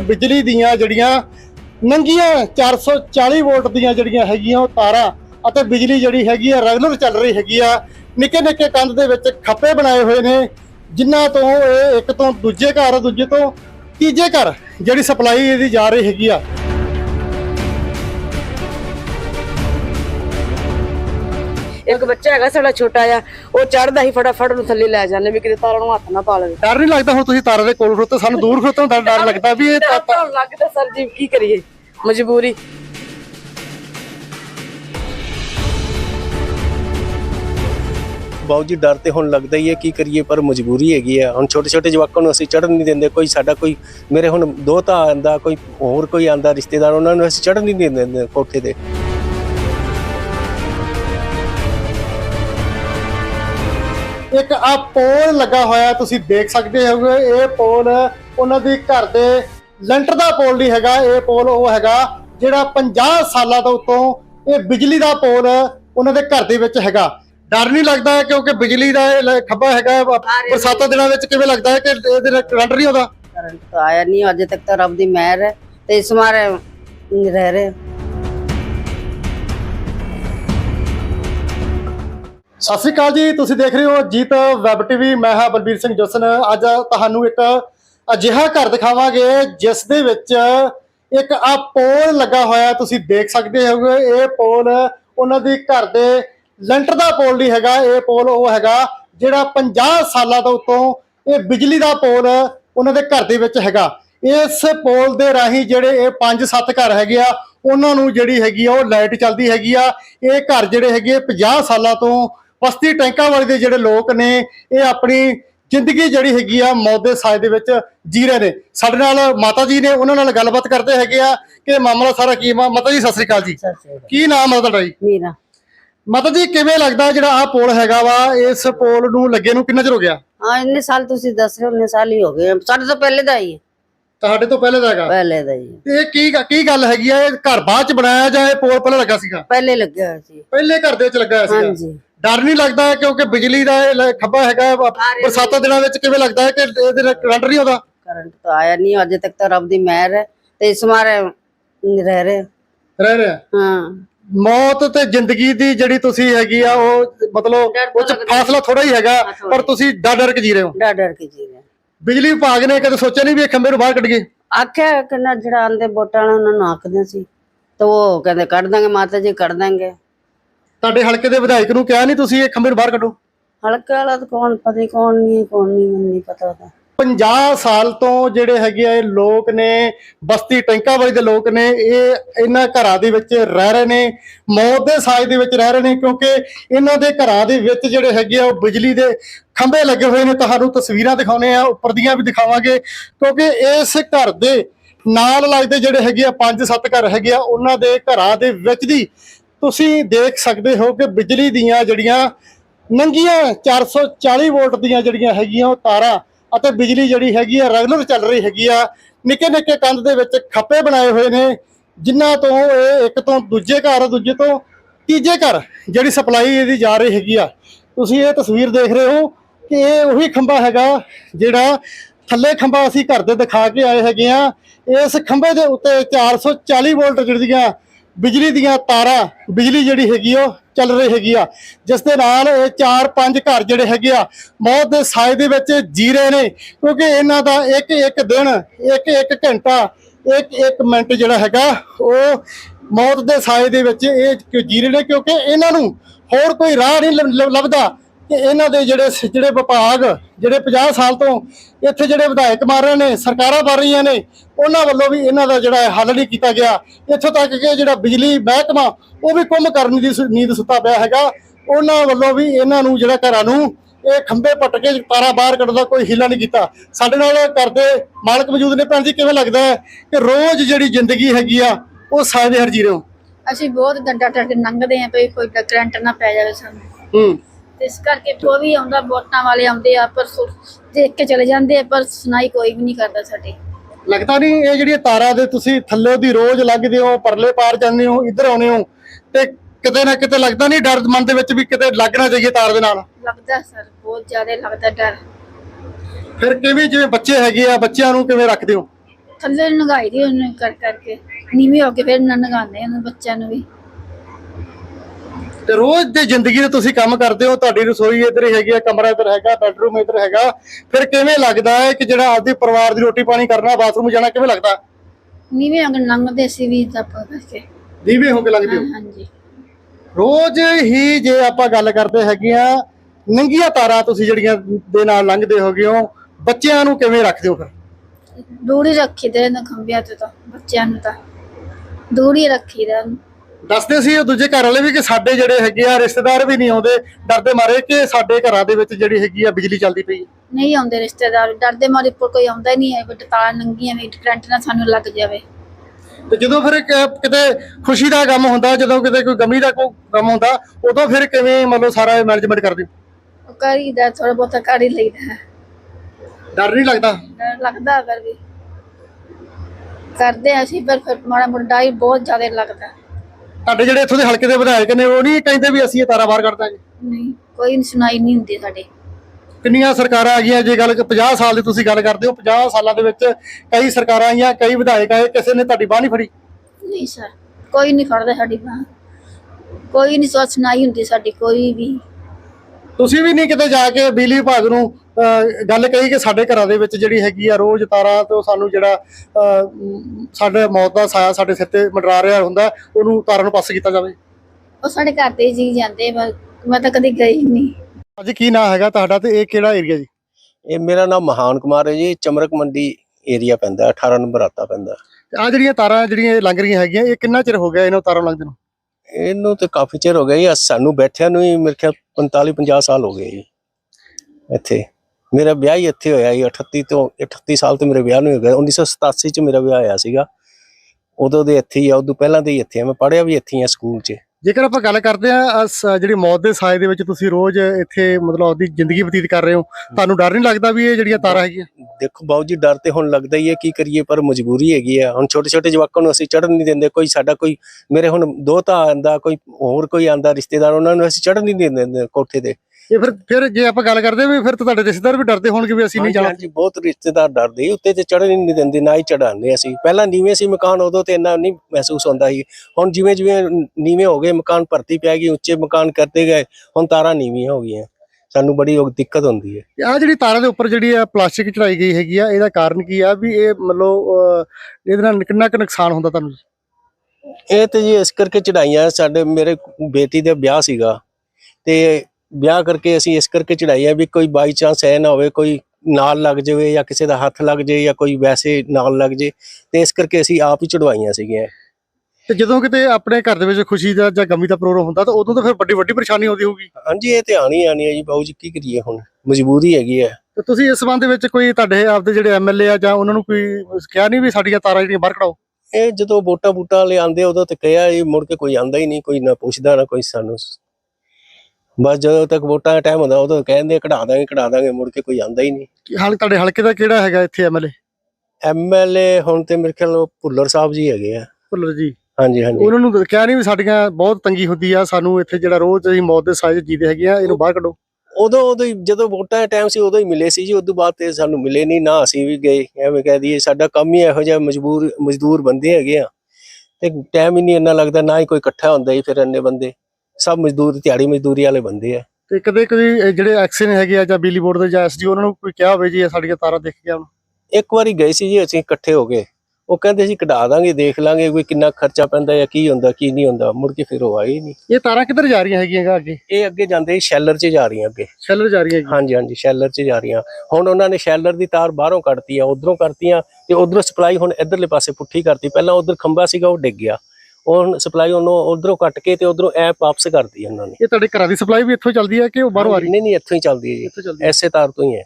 ਬਿਜਲੀ ਦੀਆਂ ਜਿਹੜੀਆਂ ਨੰਗੀਆਂ 440 ਵੋਲਟ ਦੀਆਂ ਜਿਹੜੀਆਂ ਹੈਗੀਆਂ ਉਹ ਤਾਰਾਂ ਅਤੇ ਬਿਜਲੀ ਜਿਹੜੀ ਹੈਗੀ ਆ, ਰੈਗੂਲਰ ਚੱਲ ਰਹੀ ਹੈਗੀ ਆ, ਨਿੱਕੇ ਨਿੱਕੇ ਕੰਧ ਦੇ ਵਿੱਚ ਖੱਪੇ ਬਣਾਏ ਹੋਏ ਨੇ ਜਿਨ੍ਹਾਂ ਤੋਂ ਇਹ ਇੱਕ ਤੋਂ ਦੂਜੇ ਘਰ, ਦੂਜੇ ਤੋਂ ਤੀਜੇ ਘਰ ਜਿਹੜੀ ਸਪਲਾਈ ਇਹਦੀ ਜਾ ਰਹੀ ਹੈਗੀ ਆ। ਇੱਕ ਬੱਚਾ ਹੈਗਾ ਸਾਡਾ ਛੋਟਾ ਜਿਹਾ ਉਹ ਚੜਦਾ ਹੀ ਫਟਾਫਟ ਨੂੰ ਥੱਲੇ ਲੈ ਜਾਂਦੇ ਵੀ ਕਿਤੇ ਤਾਰਾਂ ਨੂੰ ਹੱਥ ਨਾ ਪਾ ਲਵੇ। ਡਰ ਨਹੀਂ ਲੱਗਦਾ ਹੁਣ ਤੁਸੀਂ ਤਾਰਾਂ ਦੇ ਕੋਲ ਖੜੋਤੇ ਸਾਨੂੰ ਦੂਰ ਖੜੋਤੇ ਡਰ ਡਰ ਲੱਗਦਾ ਵੀ ਇਹ ਤਾਂ- ਤਾਂ ਲੱਗਦਾ ਸਰ ਜੀ ਕੀ ਕਰੀਏ? ਮਜਬੂਰੀ। ਬਾਊ ਜੀ ਡਰ ਤੇ ਹੁਣ ਲੱਗਦਾ ਹੀ ਹੈ ਕੀ ਕਰੀਏ ਪਰ ਮਜਬੂਰੀ ਹੈਗੀ ਹੈ ਹੁਣ ਛੋਟੇ ਛੋਟੇ ਜਵਾਕਾਂ ਨੂੰ ਅਸੀਂ ਚੜਨ ਨਹੀਂ ਦਿੰਦੇ ਕੋਈ ਸਾਡਾ ਕੋਈ ਮੇਰੇ ਹੁਣ ਦੋਤਾ ਆਂਦਾ ਕੋਈ ਹੋਰ ਕੋਈ ਆਂਦਾ ਰਿਸ਼ਤੇਦਾਰ ਉਹਨਾਂ ਨੂੰ ਅਸੀਂ ਚੜਨ ਨਹੀਂ ਦਿੰਦੇ ਕੋਠੇ ਤੇ। ਇੱਕ ਆ ਪੋਲ ਲੱਗਾ ਹੋਇਆ ਤੁਸੀਂ ਦੇਖ ਸਕਦੇ ਹੋਗੇ ਇਹ ਪੋਲ ਉਹਨਾਂ ਦੀ ਘਰ ਦੇ ਲੈਂਟਰ ਦਾ ਪੋਲ ਨਹੀਂ ਹੈਗਾ ਇਹ ਪੋਲ ਉਹ ਹੈਗਾ ਜਿਹੜਾ 50 ਸਾਲਾਂ ਤੋਂ ਉੱਤੋਂ ਇਹ ਬਿਜਲੀ ਦਾ ਪੋਲ ਉਹਨਾਂ ਦੇ ਘਰ ਦੇ ਵਿੱਚ ਹੈਗਾ। ਡਰ ਨਹੀਂ ਲੱਗਦਾ ਕਿਉਂਕਿ ਬਿਜਲੀ ਦਾ ਖੱਬਾ ਹੈਗਾ ਬਰਸਾਤਾਂ ਦਿਨਾਂ ਵਿੱਚ ਕਿਵੇਂ ਲੱਗਦਾ ਹੈ ਕਿ ਇਹਦੇ ਨਾਲ ਕਰੰਟ ਨਹੀਂ ਆਉਂਦਾ? ਕਰੰਟ ਆਇਆ ਨਹੀਂ ਅਜੇ ਤੱਕ ਤਾਂ ਰੱਬ ਦੀ ਮਿਹਰ ਹੈ ਤੇ ਇਸ ਮਾਰੇ ਰਹਿ ਰਹੇ। ਸਤਿ ਸ਼੍ਰੀ ਅਕਾਲ ਜੀ, ਤੁਸੀਂ ਦੇਖ ਰਹੇ ਹੋ ਜੀਤ ਵੈਬ ਟੀਵੀ। ਮੈਂ ਹਾਂ ਬਲਬੀਰ ਸਿੰਘ ਜੋਸਨ। ਅੱਜ ਤੁਹਾਨੂੰ ਇੱਕ ਅਜਿਹਾ ਘਰ ਦਿਖਾਵਾਂਗੇ, ਜਿਸ ਦੇ ਵਿੱਚ ਇੱਕ ਆ ਪੋਲ ਲੱਗਾ ਹੋਇਆ, ਤੁਸੀਂ ਦੇਖ ਸਕਦੇ ਹੋ ਇਹ ਪੋਲ ਉਹਨਾਂ ਦੀ ਘਰ ਦੇ ਲੈਂਟਰ ਦਾ ਪੋਲ ਨਹੀਂ ਹੈਗਾ। ਇਹ ਪੋਲ ਉਹ ਹੈਗਾ ਜਿਹੜਾ 50 ਸਾਲਾਂ ਤੋਂ ਉੱਤੋਂ ਇਹ ਬਿਜਲੀ ਦਾ ਪੋਲ ਉਹਨਾਂ ਦੇ ਘਰ ਦੇ ਵਿੱਚ ਹੈਗਾ। ਇਸ ਪੋਲ ਦੇ ਰਾਹੀਂ ਜਿਹੜੇ ਇਹ 5-7 ਘਰ ਹੈਗੇ ਆ, ਉਹਨਾਂ ਨੂੰ ਜਿਹੜੀ ਹੈਗੀ ਆ, ਉਹ ਲਾਈਟ ਚੱਲਦੀ ਹੈਗੀ ਆ। ਇਹ ਘਰ ਜਿਹੜੇ ਹੈਗੇ ਆ 50 ਸਾਲਾਂ ਤੋਂ ਬਸਤੀ ਟੈਂਕਾਂ ਵਾਲੇ ਦੇ ਜਿਹੜੇ ਲੋਕ ਨੇ ਇਹ ਆਪਣੀ ਜ਼ਿੰਦਗੀ ਜਿਹੜੀ ਹੈਗੀ ਆ ਮੌਤ ਦੇ ਸਾਏ ਦੇ ਵਿੱਚ ਜੀ ਰਹੇ ਨੇ। ਸਾਡੇ ਨਾਲ ਮਾਤਾ ਜੀ ਨੇ ਉਹਨਾਂ ਨਾਲ ਗੱਲਬਾਤ ਕਰਦੇ ਹੈਗੇ ਆ ਕਿ ਮਾਮਲਾ ਸਾਰਾ ਕੀ ਮਾ- ਮਾਤਾ ਜੀ ਸਤਿ ਸ੍ਰੀ ਅਕਾਲ ਜੀ। ਕੀ ਨਾਮ ਹੈ ਤੁਹਾਡਾ ਜੀ? ਮੀਰਾ। ਮਾਤਾ ਜੀ ਕਿਵੇਂ ਲੱਗਦਾ ਜਿਹੜਾ ਆ ਪੋਲ ਹੈਗਾ ਵਾ ਇਸ ਪੋਲ ਨੂੰ ਲੱਗੇ ਨੂੰ ਕਿੰਨਾ ਚਿਰ ਹੋ ਗਿਆ? ਹਾਂ ਇੰਨੇ ਸਾਲ ਤੁਸੀਂ ਦੱਸ ਰਹੇ ਹੋ ਇੰਨੇ ਸਾਲ ਹੀ ਹੋ ਗਏ ਸਾਡੇ ਤੋਂ ਪਹਿਲੇ ਦਾ ਹੀ ਹੈ। ਤੁਹਾਡੇ ਤੋਂ ਪਹਿਲੇ ਦਾ ਹੈਗਾ? ਪਹਿਲੇ ਦਾ ਹੀ ਹੈ। ਇਹ ਕੀ ਕੀ ਗੱਲ ਹੈਗੀ ਆ ਇਹ ਘਰ ਬਾਅਦ ਚ ਬਣਾਇਆ ਜਾਂ ਇਹ ਪੋਲ ਪਹਿਲਾਂ ਲੱਗਾ ਸੀਗਾ? ਪਹਿਲੇ ਲੱਗਿਆ ਹੋਇਆ ਸੀ। ਪਹਿਲੇ ਘਰ ਦੇ ਵਿੱਚ ਲੱਗਾ ਹੋਇਆ ਸੀਗਾ? ਹਾਂਜੀ। ਡਰ ਨਹੀਂ ਲੱਗਦਾ ਕਿਉਂਕਿ ਬਿਜਲੀ ਦਾ ਇਹ ਲ- ਹੈਗਾ ਬ- ਬਰਸਾਤਾਂ ਦਿਨਾਂ ਵਿੱਚ ਕਿਵੇਂ ਲੱਗਦਾ ਹੈ ਕਿ ਇਹਦੇ ਨਾਲ ਕਰੰਟ ਨਹੀਂ ਆਉਂਦਾ? ਕਰੰਟ ਤਾਂ ਆਇਆ ਨਹੀਂ ਅਜੇ ਤੱਕ ਤਾਂ ਰੱਬ ਦੀ ਮਿਹਰ ਹੈ ਤੇ ਇਸ ਮਾਰੇ ਰਹਿ ਰਹੇ। ਰਹਿ ਰਿਹਾ? ਹਾਂ। ਮੌਤ ਤੇ ਜ਼ਿੰਦਗੀ ਦੀ ਜਿਹੜੀ ਤੁਸੀਂ ਹੈਗੀ ਆ ਉਹ ਮਤਲਬ ਉਹ ਚ ਫਾਸਲਾ ਥੋੜਾ ਹੀ ਹੈਗਾ ਹਾਂ, ਪਰ ਤੁਸੀਂ ਡਰ ਡਰ ਕੇ ਜੀ ਰਹੇ ਹੋ। ਡਰ ਡਰ ਕੇ ਜੀ ਰਹੇ ਬਿਜਲੀ ਵਿਭਾਗ ਨੇ ਕਦੇ ਸੋਚਿਆ ਨਹੀਂ ਵੀ ਇਹ ਖੰਭੇ ਨੂੰ ਬਾਹਰ ਕੱਢੀਏ? ਆਖਿਆ ਕਿੰਨਾ ਜਿਹੜਾ ਆਂਦੇ ਵੋਟਾਂ ਵਾਲਾ ਉਹਨਾਂ ਨੂੰ ਆਖਦੇ ਸੀ ਤਾਂ ਉਹ ਕਹਿੰਦੇ ਕੱਢ ਦਾਂਗੇ ਮਾਤਾ ਜੀ ਕੱਢ ਦਾਂਗੇ। ਤੁਹਾਡੇ ਹਲਕੇ ਦੇ ਵਿਧਾਇਕ ਨੂੰ ਕਿਹਾ ਨਹੀਂ ਤੁਸੀਂ ਇਹ ਖੰਭੇ ਨੂੰ ਬਾਹਰ ਕੱਢੋ। ਹਲਕੇ ਵਾਲਾ ਤਾਂ ਕੌਣ ਪਤਾ ਕੌਣ ਨਹੀਂ ਕੌਣ ਨਹੀਂ ਮੈਨੂੰ ਨਹੀਂ ਪਤਾ ਉਹਦਾ। 50 ਸਾਲ ਤੋਂ ਜਿਹੜੇ ਹੈਗੇ ਆ ਇਹ ਲੋਕ ਨੇ ਬਸਤੀ ਟੈਂਕਾਂ ਵਾਲੀ ਦੇ ਲੋਕ ਨੇ ਇਹ ਇਹਨਾਂ ਘਰਾਂ ਦੇ ਵਿੱਚ ਰਹਿ ਰਹੇ ਨੇ ਮੌਤ ਦੇ ਸਾਜ ਦੇ ਵਿੱਚ ਰਹਿ ਰਹੇ ਨੇ ਕਿਉਂਕਿ ਇਹਨਾਂ ਦੇ ਘਰਾਂ ਦੇ ਵਿੱਚ ਜਿਹੜੇ ਹੈਗੇ ਆ ਉਹ ਬਿਜਲੀ ਦੇ ਖੰਭੇ ਲੱਗੇ ਹੋਏ ਨੇ। ਤੁਹਾਨੂੰ ਤਸਵੀਰਾਂ ਦਿਖਾਉਣੇ ਆ ਉੱਪਰ ਦੀਆਂ ਵੀ ਦਿਖਾਵਾਂਗੇ ਕਿਉਂਕਿ ਇਸ ਘਰ ਦੇ ਨਾਲ ਲੱਗਦੇ ਜਿਹੜੇ ਹੈਗੇ ਆ ਪੰਜ ਸੱਤ ਘਰ ਹੈਗੇ ਆ ਉਹਨਾਂ ਦੇ ਘਰਾਂ ਦੇ ਵਿੱਚ ਦੀ ਤੁਸੀਂ ਦੇਖ ਸਕਦੇ ਹੋ ਕਿ ਬਿਜਲੀ ਦੀਆਂ ਜਿਹੜੀਆਂ ਨੰਗੀਆਂ 440 ਵੋਲਟ ਦੀਆਂ ਜਿਹੜੀਆਂ ਹੈਗੀਆਂ ਉਹ ਤਾਰਾਂ ਅਤੇ ਬਿਜਲੀ ਜਿਹੜੀ ਹੈਗੀ ਆ, ਰੈਗੂਲਰ ਚੱਲ ਰਹੀ ਹੈਗੀ ਆ। ਨਿੱਕੇ ਨਿੱਕੇ ਕੰਧ ਦੇ ਵਿੱਚ ਖੱਪੇ ਬਣਾਏ ਹੋਏ ਨੇ, ਜਿਨ੍ਹਾਂ ਤੋਂ ਇਹ ਇੱਕ ਤੋਂ ਦੂਜੇ ਘਰ, ਦੂਜੇ ਤੋਂ ਤੀਜੇ ਘਰ ਜਿਹੜੀ ਸਪਲਾਈ ਇਹਦੀ ਜਾ ਰਹੀ ਹੈਗੀ ਆ। ਤੁਸੀਂ ਇਹ ਤਸਵੀਰ ਦੇਖ ਰਹੇ ਹੋ ਕਿ ਇਹ ਉਹੀ ਖੰਭਾ ਹੈਗਾ, ਜਿਹੜਾ ਥੱਲੇ ਖੰਭਾ ਅਸੀਂ ਘਰ ਦੇ ਦਿਖਾ ਕੇ ਆਏ ਹੈਗੇ ਆ। ਇਸ ਖੰਭੇ ਦੇ ਉੱਤੇ 440 ਵੋਲਟ ਜਿਹੜੀਆਂ ਬਿਜਲੀ ਦੀਆਂ ਤਾਰਾਂ, ਬਿਜਲੀ ਜਿਹੜੀ ਹੈਗੀ ਉਹ ਚੱਲ ਰਹੀ ਹੈਗੀ ਆ। ਜਿਸ ਦੇ ਨਾਲ ਇਹ 4-5 ਘਰ ਜਿਹੜੇ ਹੈਗੇ ਆ, ਮੌਤ ਦੇ ਸਾਏ ਦੇ ਵਿੱਚ ਜੀ ਰਹੇ ਨੇ। ਕਿਉਂਕਿ ਇਹਨਾਂ ਦਾ ਇੱਕ ਇੱਕ ਦਿਨ ਇੱਕ ਇੱਕ ਘੰਟਾ ਇੱਕ ਇੱਕ ਮਿੰਟ ਜਿਹੜਾ ਹੈਗਾ, ਉਹ ਮੌਤ ਦੇ ਸਾਏ ਦੇ ਵਿੱਚ ਇਹ ਜੀ ਰਹੇ ਨੇ? ਕਿਉਂਕਿ ਇਹਨਾਂ ਨੂੰ ਹੋਰ ਕੋਈ ਰਾਹ ਨਹੀਂ ਲੱਭ- ਲੱਭਦਾ। ਕਿ ਇਹਨਾਂ ਦੇ ਜਿਹੜੇ ਜਿਹੜੇ ਵਿਭਾਗ ਜਿਹੜੇ 50 ਸਾਲ ਤੋਂ ਇੱਥੇ ਜਿਹੜੇ ਵਿਧਾਇਕ ਮਾਰ ਰਹੇ ਨੇ ਸਰਕਾਰਾਂ ਬਣ ਰਹੀਆਂ ਨੇ ਉਹਨਾਂ ਵੱਲੋਂ ਵੀ ਇਹਨਾਂ ਦਾ ਜਿਹੜਾ ਹੱਲ ਨਹੀਂ ਕੀਤਾ ਗਿਆ। ਇੱਥੋਂ ਤੱਕ ਕਿ ਜਿਹੜਾ ਬਿਜਲੀ ਮਹਿਕਮਾ ਉਹ ਵੀ ਕੁੰਮ ਕਰਨ ਦੀ ਨੀਂਦ ਸੁੱਤਾ ਪਿਆ ਹੈਗਾ। ਉਹਨਾਂ ਵੱਲੋਂ ਵੀ ਇਹਨਾਂ ਨੂੰ ਜਿਹੜਾ ਘਰਾਂ ਨੂੰ ਇਹ ਖੰਭੇ ਪੱਟ ਕੇ ਤਾਰਾ ਬਾਹਰ ਕੱਢਣ ਦਾ ਕੋਈ ਹਿੱਲਾ ਨਹੀਂ ਕੀਤਾ। ਸਾਡੇ ਨਾਲ ਕਰਦੇ ਮਾਲਕ ਮੌਜੂਦ ਨੇ ਭੈਣ ਜੀ ਕਿਵੇਂ ਲੱਗਦਾ ਹੈ ਕਿ ਰੋਜ਼ ਜਿਹੜੀ ਜ਼ਿੰਦਗੀ ਹੈਗੀ ਆ ਉਹ ਸਾਏ ਦੇ ਹਰ ਜੀ ਰਹੇ ਅਸੀਂ ਬਹੁਤ ਡੰਡਾ ਟੱਟ ਲੰਘਦੇ ਆਂ ਵੀ ਕੋਈ ਕਰੰਟ ਨਾ ਪੈ ਜਾਵੇ ਸਾਨੂੰ। ਹੂੰ। ਤੇ ਇਸ ਕਰਕੇ ਜੋ ਵੀ ਆਉਂਦਾ ਵੋਟਾਂ ਵਾਲੇ ਆਉਂਦੇ ਆ ਪਰ ਸੁ- ਦੇਖ ਕੇ ਚਲੇ ਜਾਂਦੇ ਆ ਪਰ ਸੁਣਾਈ ਕੋਈ ਵੀ ਨਹੀਂ ਕਰਦਾ ਸਾਡੀ। ਲੱਗਦਾ ਨਹੀਂ ਇਹ ਜਿਹੜੀਆਂ ਤਾਰਾਂ ਦੇ ਤੁਸੀਂ ਥੱਲੇ ਦੀ ਰੋਜ਼ ਲੰਘਦੇ ਹੋ ਪਰਲੇ ਪਾਰ ਜਾਂਦੇ ਹੋ ਇੱਧਰ ਆਉਂਦੇ ਹੋ ਤੇ ਕਿਤੇ ਨਾ ਕਿਤੇ ਲੱਗਦਾ ਨਹੀਂ ਡਰ ਮਨ ਦੇ ਵਿੱਚ ਵੀ ਕਿਤੇ ਲੱਗਣਾ ਚਾਹੀਏ ਤਾਰ ਦੇ ਨਾਲ? ਲੱਗਦਾ ਸਰ ਬਹੁਤ ਜ਼ਿਆਦਾ ਲੱਗਦਾ ਡਰ। ਫਿਰ ਕਿਵੇਂ ਜਿਵੇਂ ਬੱਚੇ ਹੈਗੇ ਆ ਬੱਚਿਆਂ ਨੂੰ ਕਿਵੇਂ ਰੱਖਦੇ ਹੋ? ਥੱਲੇ ਨਗਾਈ ਦੀ ਉਹਨੇ ਕਰ ਕਰਕੇ ਨੀਵੇਂ ਹੋ ਕੇ ਫਿਰ ਨਗਾਉਂਦੇ ਉਹਨਾਂ ਬੱਚਿਆਂ ਨੂੰ ਵੀ। ਤੇ ਰੋਜ਼ ਦੀ ਜ਼ਿੰਦਗੀ ਦੇ ਤੁਸੀਂ ਕੰਮ ਕਰਦੇ ਹੋ ਤੁਹਾਡੀ ਰਸੋਈ ਇੱਧਰ ਹੈਗੀ ਆ ਕਮਰਾ ਇੱਧਰ ਹੈਗਾ ਬੈਡਰੂਮ ਇੱਧਰ ਹੈਗਾ। ਫਿਰ ਕਿਵੇਂ ਲੱਗਦਾ ਹੈ ਕਿ ਜਿਹੜਾ ਆਪਦੇ ਪਰਿਵਾਰ ਦੀ ਰੋਟੀ ਪਾਣੀ ਕਰਨਾ ਬਾਥਰੂਮ ਜਾਣਾ ਕਿਵੇਂ ਲੱਗਦਾ? ਨੀਵੇਂ ਕੇ ਲੰਘਦੇ ਸੀ ਵੀ ਤਾਂ ਕਰਕੇ। ਦੀਵੇ ਹੋ ਕੇ ਲੱਗਦੇ ਹੋ? ਹਾਂਜੀ। ਰੋਜ਼ ਹੀ ਜੇ ਆਪਾਂ ਗੱਲ ਕਰਦੇ ਹੈਗੇ ਆ ਨੰਗੀਆਂ ਤਾਰਾਂ ਤੁਸੀਂ ਜਿਹੜੀਆਂ ਦੇ ਨਾਲ ਲੰਘਦੇ ਹੋਗੇ ਹੋ ਬੱਚਿਆਂ ਨੂੰ ਕਿਵੇਂ ਰੱਖਦੇ ਹੋ ਫਿਰ? ਦੂਰੀ ਰੱਖੀ ਦੇ ਨਾ ਖੰਭਿਆਂ ਤੋਂ ਤਾਂ ਬੱਚਿਆਂ ਨੂੰ ਤਾਂ। ਦੂਰੀ ਰੱਖੀ ਦਾ ਦੱਸਦੇ ਸੀ ਉਹ ਦੂਜੇ ਘਰ ਵਾਲੇ ਵੀ ਕਿ ਸਾਡੇ ਜਿਹੜੇ ਹੈਗੇ ਆ ਰਿਸ਼ਤੇਦਾਰ ਵੀ ਨਹੀਂ ਆਉਂਦੇ ਡਰਦੇ ਮਾਰੇ ਕਿ ਸਾਡੇ ਘਰਾਂ ਦੇ ਵਿੱਚ ਜਿਹੜੀ ਹੈਗੀ ਆ ਬਿਜਲੀ ਚੱਲਦੀ ਪਈ ਹੈ? ਨਹੀਂ ਆਉਂਦੇ ਰਿਸ਼ਤੇਦਾਰ ਡਰਦੇ ਮਾਰੇ ਪਰ ਕੋਈ ਆਉਂਦਾ ਹੀ ਨਹੀਂ ਹੈ ਬਟ ਤਾਰਾਂ ਨੰਗੀਆਂ ਵੀ ਕਰੰਟ ਨਾ ਸਾਨੂੰ ਲੱਗ ਜਾਵੇ। ਤੇ ਜਦੋਂ ਫਿਰ ਕਿਤੇ ਖੁਸ਼ੀ ਦਾ ਕੰਮ ਹੁੰਦਾ ਜਦੋਂ ਕਿਤੇ ਕੋਈ ਗਮੀ ਦਾ ਕੋਈ ਕੰਮ ਹੁੰਦਾ ਉਦੋਂ ਫਿਰ ਕਿਵੇਂ ਮਤਲਬ ਸਾਰਾ ਮੈਨੇਜਮੈਂਟ ਕਰਦੇ ਹੋ? ਉਹ ਕਰੀਦਾ ਥੋੜਾ ਬਹੁਤਾ ਕਰ ਹੀ ਲਈਦਾ ਡਰ ਨਹੀਂ ਲੱਗਦਾ? ਡਰ ਲੱਗਦਾ ਵੀ। ਕਰਦੇ ਹਾਂ ਅਸੀਂ ਪਰ ਫਿਰ ਮਾੜਾ ਮੁੰਡਾ ਹੀ ਬਹੁਤ ਜ਼ਿਆਦਾ ਲੱਗਦਾ। ਤੁਹਾਡੇ ਜਿਹੜੇ ਇੱਥੋਂ ਦੇ ਹਲਕੇ ਦੇ ਵਿਧਾਇਕ ਨੇ ਉਹ ਨਹੀਂ ਕਹਿੰਦੇ ਵੀ ਅਸੀਂ ਇਹ ਤਾਰਾ ਬਾਹਰ ਕੱਢ ਦਾਂਗੇ? ਨਹੀਂ ਕੋਈ ਸੁਣਾਈ ਨਹੀਂ ਹੁੰਦੀ ਸਾਡੇ। ਕਿੰਨੀਆਂ ਸਰਕਾਰਾਂ ਆ ਗਈਆਂ ਜੇ ਗੱਲ ਕਿ 50 ਸਾਲ ਦੀ ਤੁਸੀਂ ਗੱਲ ਕਰਦੇ ਹੋ 50 ਸਾਲਾਂ ਦੇ ਵਿੱਚ ਕਈ ਸਰਕਾਰਾਂ ਆਈਆਂ ਕਈ ਵਿਧਾਇਕ ਆਏ ਕਿਸੇ ਨੇ ਤੁਹਾਡੀ ਬਾਹ ਨਹੀਂ ਫੜੀ? ਨਹੀਂ ਸਰ ਕੋਈ ਨਹੀਂ ਫੜਦਾ ਸਾਡੀ ਬਾਂਹ। ਕੋਈ ਨਹੀਂ ਸੁਣਾਈ ਹੁੰਦੀ ਸਾਡੀ ਕੋਈ ਵੀ। ਤੁਸੀਂ ਵੀ ਨਹੀਂ ਕਿਤੇ ਜਾ ਕੇ ਬਿਜਲੀ ਵਿਭਾਗ ਨੂੰ ਗੱਲ ਕਹੀ ਕਿ ਸਾਡੇ ਘਰਾਂ ਦੇ ਵਿੱਚ ਜਿਹੜੀ ਹੈਗੀ ਆ ਰੋਜ਼ ਤਾਰਾਂ ਤੋਂ ਸਾਨੂੰ ਜਿਹੜਾ ਸਾਡੇ ਮੌਤ ਦਾ ਸਾਇਆ ਸਾਡੇ ਸਿਰ ਤੇ ਮੰਡਰਾ ਰਿਹਾ ਹੁੰਦਾ ਉਹਨੂੰ ਤਾਰਾਂ ਨੂੰ ਪਾਸ ਕੀਤਾ ਜਾਵੇ। ਉਹ ਸਾਡੇ ਘਰ ਤੇ ਜੀ ਜਾਂਦੇ ਮੈਂ ਤਾਂ ਕਦੀ ਗਈ ਨਹੀਂ। ਅੱਜ ਕੀ ਨਾਂ ਹੈਗਾ ਤੁਹਾਡਾ ਤੇ ਇਹ ਕਿਹੜਾ ਏਰੀਆ ਜੀ? ਇਹ ਮੇਰਾ ਨਾਮ ਮਹਾਨ ਕੁਮਾਰ ਹੈ ਜੀ ਚਮਰਕ ਮੰਡੀ ਏਰੀਆ ਪੈਂਦਾ 18 ਨੰਬਰ ਆਤਾ ਪੈਂਦਾ। ਆ ਜਿਹੜੀਆਂ ਤਾਰਾਂ ਜਿਹੜੀਆਂ ਇਹ ਲੰਘ ਰਹੀਆਂ ਹੈਗੀਆਂ ਇਹ ਕਿੰਨਾ ਚਿਰ ਹੋ ਗਿਆ ਇਹਨਾਂ ਤਾਰਾਂ ਲੰਘਦੇ ਨੂੰ? ਇਹਨੂੰ ਤੇ ਕਾਫੀ ਚਿਰ ਹੋ ਗਿਆ ਜੀ ਸਾਨੂੰ ਬੈਠਿਆਂ ਨੂੰ ਹੀ ਮੇਰੇ ਖਿਆਲ 45 50 ਸਾਲ ਹੋ ਗਏ ਜੀ ਇੱਥੇ। ਮੇਰਾ ਵਿਆਹ ਹੀ ਇੱਥੇ ਹੋਇਆ ਜੀ 38 ਤੋਂ 38 ਸਾਲ ਤੇ ਮੇਰੇ ਵਿਆਹ ਨੂੰ ਹੋ ਗਿਆ। 1987 ਚ ਮੇਰਾ ਵਿਆਹ ਹੋਇਆ ਸੀਗਾ। ਉਦੋਂ ਦੇ ਇੱਥੇ ਹੀ ਆ ਉਦੋਂ ਪਹਿਲਾਂ ਦੇ ਹੀ ਇੱਥੇ ਆ। ਮੈਂ ਪੜ੍ਹਿਆ ਵੀ ਇੱਥੇ ਆ ਸਕੂਲ 'ਚ। ਜੇਕਰ ਆਪਾਂ ਗੱਲ ਕਰਦੇ ਆ ਜਿਹੜੀ ਮੌਤ ਦੇ ਸਾਏ ਦੇ ਵਿੱਚ ਤੁਸੀਂ ਰੋਜ਼ ਇੱਥੇ ਮਤਲਬ ਆਪਦੀ ਜ਼ਿੰਦਗੀ ਬਤੀਤ ਕਰ ਰਹੇ ਹੋ ਤੁਹਾਨੂੰ ਡਰ ਨਹੀਂ ਲੱਗਦਾ ਵੀ ਇਹ ਜਿਹੜੀਆਂ ਤਾਰਾਂ ਹੈਗੀਆਂ? ਦੇਖੋ ਬਾਊ ਜੀ ਡਰ ਤੇ ਹੁਣ ਲੱਗਦਾ ਹੀ ਹੈ ਕੀ ਕਰੀਏ ਪਰ ਮਜਬੂਰੀ ਹੈਗੀ ਆ। ਹੁਣ ਛੋਟੇ ਛੋਟੇ ਜਵਾਕਾਂ ਨੂੰ ਅਸੀਂ ਚੜਨ ਨਹੀਂ ਦਿੰਦੇ ਕੋਈ ਸਾਡਾ ਕੋਈ ਮੇਰੇ ਹੁਣ ਦੋਤਾ ਆਂਦਾ ਕੋਈ ਹੋਰ ਕੋਈ ਆਂਦਾ ਰਿਸ਼ਤੇਦਾਰ ਉਹਨਾਂ ਨੂੰ ਅਸੀਂ ਚੜਨ ਨਹੀਂ ਦਿੰਦੇ ਕੋਠੇ ਤੇ। ਇਹ ਫਿਰ ਫਿਰ ਜੇ ਆਪਾਂ ਗੱਲ ਕਰਦੇ ਵੀ ਫਿਰ ਤਾਂ ਤੁਹਾਡੇ ਰਿਸ਼ਤੇਦਾਰ ਵੀ ਡਰਦੇ ਹੋਣਗੇ ਵੀ ਅਸੀਂ ਨਹੀਂ ਜਾਣਾ। ਹਾਂਜੀ ਬਹੁਤ ਰਿਸ਼ਤੇਦਾਰ ਡਰਦੇ ਉੱਤੇ ਤੇ ਚੜਨ ਹੀ ਨਹੀਂ ਦਿੰਦੇ ਨਾ ਹੀ ਚੜਾਉਂਦੇ ਅਸੀਂ। ਪਹਿਲਾਂ ਨੀਵੇਂ ਸੀ ਮਕਾਨ ਉਦੋਂ ਤੇ ਇੰਨਾ ਨਹੀਂ ਮਹਿਸੂਸ ਹੁੰਦਾ ਸੀ। ਹੁਣ ਜਿਵੇਂ ਜਿਵੇਂ ਨੀਵੇਂ ਹੋ ਗਏ ਮਕਾਨ ਭਰਤੀ ਪੈ ਗਈ ਉੱਚੇ ਮਕਾਨ ਕਰਦੇ ਗਏ ਹੁਣ ਤਾਰਾਂ ਨੀਵੀਆਂ ਹੋ ਗਈਆਂ। ਸਾਨੂੰ ਬੜੀ ਦਿੱਕਤ ਹੁੰਦੀ ਹੈ। ਆ ਜਿਹੜੀ ਤਾਰਾਂ ਦੇ ਉੱਪਰ ਜਿਹੜੀ ਆ ਪਲਾਸਟਿਕ ਚੜਾਈ ਗਈ ਹੈਗੀ ਆ ਇਹਦਾ ਕਾਰਨ ਕੀ ਆ ਵੀ ਇਹ ਮਤਲਬ ਇਹਦੇ ਨਾਲ ਕਿੰਨਾ ਕੁ ਨੁਕਸਾਨ ਹੁੰਦਾ ਤੁਹਾਨੂੰ? ਇਹ ਤੇ ਜੀ ਇਸ ਕਰਕੇ ਚੜਾਈਆਂ ਸਾਡੇ ਮੇਰੇ ਬੇਟੀ ਦੇ ਵਿਆਹ ਸੀਗਾ। ਤੇ ਵਿਆਹ ਕਰਕੇ ਅਸੀਂ ਇਸ ਕਰਕੇ ਚੜਾਈਆਂ ਵੀ ਕੋਈ ਬਾਈ ਚਾਂਸ ਐ ਨਾ ਹੋਵੇ ਕੋਈ ਨਾਲ ਲੱਗ ਜਾਵੇ ਜਾਂ ਕਿਸੇ ਦਾ ਹੱਥ ਲੱਗ ਜਾਏ ਜਾਂ ਕੋਈ ਵੈਸੇ ਨਾਲ ਲੱਗ ਜਾਏ ਤੇ ਇਸ ਕਰਕੇ ਅਸੀਂ ਆਪ ਹੀ ਚੜਵਾਈਆਂ ਸੀਗੀਆਂ। ਤੇ ਜਦੋਂ ਕਿਤੇ ਆਪਣੇ ਘਰ ਦੇ ਵਿੱਚ ਖੁਸ਼ੀ ਦਾ ਜਾਂ ਗਮੀ ਦਾ ਪ੍ਰੋਗਰਾਮ ਹੁੰਦਾ ਤਾਂ ਉਦੋਂ ਤਾਂ ਫਿਰ ਵੱਡੀ ਵੱਡੀ ਪਰੇਸ਼ਾਨੀ ਆਉਂਦੀ ਹੋਊਗੀ। ਹਾਂਜੀ ਇਹ ਤੇ ਆਣੀ ਆਣੀ ਹੈ ਜੀ ਬਾਊ ਜੀ ਕੀ ਕਰੀਏ ਹੁਣ? ਮਜਬੂਰੀ ਹੈਗੀ ਹੈ। ਤੇ ਤੁਸੀਂ ਇਸ ਸੰਬੰਧ ਵਿੱਚ ਕੋਈ ਤੁਹਾਡੇ ਆਪਦੇ ਜਿਹੜੇ ਐਮਐਲਏ ਆ ਜਾਂ ਉਹਨਾਂ ਨੂੰ ਕੋਈ ਕਿਹਾ ਨਹੀਂ ਵੀ ਸਾਡੀਆਂ ਤਾਰਾਂ ਜਿਹੜੀਆਂ ਬਾਹਰ ਕਢਾਓ? ਇਹ ਜਦੋਂ ਵੋਟਾਂ ਬੂਟਾਂ ਵਾਲੇ ਆਂਦੇ ਉਦੋਂ ਤੇ ਕਿਹਾ ਇਹ ਮੁੜ ਕੇ ਕੋਈ ਆਂਦਾ ਹੀ ਨਹੀਂ ਕੋਈ ਨਾ ਪੁੱਛਦਾ ਨਾ ਕੋਈ ਸਾਨੂੰ ਬਸ ਜਦੋਂ ਤੱਕ ਵੋਟਾਂ ਦਾ ਟਾਈਮ ਹੁੰਦਾ ਉਦੋਂ ਕਹਿੰਦੇ ਕਢਾ ਦਾਂਗੇ ਕਢਾ ਦਾਂਗੇ ਮੁੜ ਕੇ ਕੋਈ ਆਂਦਾ ਹੀ ਨਹੀਂ। ਹਾਲ ਤੁਹਾਡੇ ਹਲਕੇ ਦਾ ਕਿਹੜਾ ਹੈਗਾ ਇੱਥੇ ਐਮਐਲਏ ਐਮਐਲਏ ਹੁਣ ਤੇ ਮੇਰੇ ਖਿਆਲ ਉਹ ਭੁੱਲਰ ਸਾਹਿਬ ਜੀ ਹੈਗੇ ਆ। ਭੁੱਲਰ ਜੀ। ਹਾਂਜੀ ਹਾਂਜੀ। ਉਹਨਾਂ ਨੂੰ ਕਿਹਾ ਨਹੀਂ ਵੀ ਸਾਡੀਆਂ ਬਹੁਤ ਤੰਗੀ ਹੁੰਦੀ ਆ ਸਾਨੂੰ ਇੱਥੇ ਜਿਹੜਾ ਰੋਜ਼ ਅਸੀਂ ਮੌਤ ਦੇ 'ਚ ਜੀਦੇ ਹੈਗੇ ਆ ਇਹਨੂੰ ਬਾਹਰ ਕੱਢੋ। ਉਦੋਂ ਉਦੋਂ ਹੀ ਜਦੋਂ ਵੋਟਾਂ ਦਾ ਟਾਈਮ ਸੀ ਉਦੋਂ ਹੀ ਮਿਲੇ ਸੀ ਜੀ ਉਦੋਂ ਬਾਅਦ ਤੇ ਸਾਨੂੰ ਮਿਲੇ ਨਹੀਂ ਨਾ ਅਸੀਂ ਵੀ ਗਏ। ਐਵੇਂ ਕਹਿ ਦਈਏ ਸਾਡਾ ਕੰਮ ਹੀ ਇਹੋ ਜਿਹਾ ਮਜਬੂਰ ਮਜ਼ਦੂਰ ਬੰਦੇ ਹੈਗੇ ਆ। ਤੇ ਟਾਈਮ ਹੀ ਨਹੀਂ ਇੰਨਾ ਲੱਗਦਾ ਨਾ ਹੀ ਕੋਈ ਇਕੱਠਾ ਹੁੰਦਾ ਜੀ ਫਿਰ ਇੰਨੇ ਬੰਦੇ। ਸਭ ਮਜ਼ਦੂਰ ਦਿਹਾੜੀ ਮਜ਼ਦੂਰੀ ਵਾਲੇ ਬੰਦੇ ਆ। ਤੇ ਕਦੇ ਕਦੇ ਜਿਹੜੇ ਐਕਸ਼ਨ ਹੈਗੇ ਆ ਜਾਂ ਬਿਜਲੀ ਬੋਰਡ ਦੇ ਜਾਂ ਐਸਡੀਓ ਉਹਨਾਂ ਨੂੰ ਕੋਈ ਕਿਹਾ ਹੋਵੇ ਜੀ ਇਹ ਸਾਡੀਆਂ ਤਾਰਾਂ ਦੇਖ ਕੇ ਆਉਣ ਇੱਕ ਵਾਰੀ ਗਏ ਸੀ ਜੀ ਅਸੀਂ ਇਕੱਠੇ ਹੋ ਕੇ। ਉਹ ਕਹਿੰਦੇ ਸੀ ਕਢਾ ਦਾਂਗੇ ਦੇਖ ਲਾਂਗੇ ਕੋਈ ਕਿੰਨਾ ਖਰਚਾ ਪੈਂਦਾ ਜਾਂ ਕੀ ਹੁੰਦਾ ਕੀ ਨਹੀਂ ਹੁੰਦਾ। ਮੁੜ ਕੇ ਫਿਰ ਉਹ ਆਏ ਨਹੀਂ। ਇਹ ਤਾਰਾਂ ਕਿੱਧਰ ਜਾ ਰਹੀਆਂ ਹੈਗੀਆਂ ਗਾ ਅੱਗੇ ਇਹ ਅੱਗੇ ਜਾਂਦੇ ਸੀ ਸ਼ੈਲਰ 'ਚ ਜਾ ਰਹੀਆਂ ਅੱਗੇ। ਸ਼ੈਲਰ ਜਾ ਰਹੀਆਂ ਹੈਗੀਆਂ? ਹਾਂਜੀ ਹਾਂਜੀ ਸ਼ੈਲਰ 'ਚ ਜਾ ਰਹੀਆਂ। ਹੁਣ ਉਹਨਾਂ ਨੇ ਸ਼ੈਲਰ ਦੀ ਤਾਰ ਬਾਹਰੋਂ ਕੱਢਤੀ ਆ ਉਧਰੋਂ ਕਰਤੀਆਂ ਤੇ ਉਧਰੋਂ ਸਪਲਾਈ ਹੁਣ ਇਧਰਲੇ ਪਾਸੇ ਪੁੱਠੀ ਕਰਤੀ। ਪਹਿਲਾਂ ਉਧਰ ਖੰਭਾ ਸੀਗਾ ਉਹ ਡਿੱਗ ਗਿਆ। ਉਹ ਸਪਲਾਈ ਉਹਨੂੰ ਉਧਰੋਂ ਕੱਟ ਕੇ ਤੇ ਉਧਰੋਂ ਐ ਵਾਪਸ ਕਰਤੀ ਉਹਨਾਂ ਨੇ। ਇਹ ਤੁਹਾਡੇ ਘਰਾਂ ਦੀ ਸਪਲਾਈ ਵੀ ਇੱਥੋਂ ਚੱਲਦੀ ਹੈ ਕਿ ਉਹ ਬਾਹਰੋਂ ਆ ਰਹੀ? ਹੈ ਨਹੀਂ ਨਹੀਂ ਇੱਥੋਂ ਹੀ ਚੱਲਦੀ ਹੈ ਇੱਥੋਂ ਜੀ ਐਸੇ ਤਾਰ ਤੋਂ ਹੀ ਹੈ।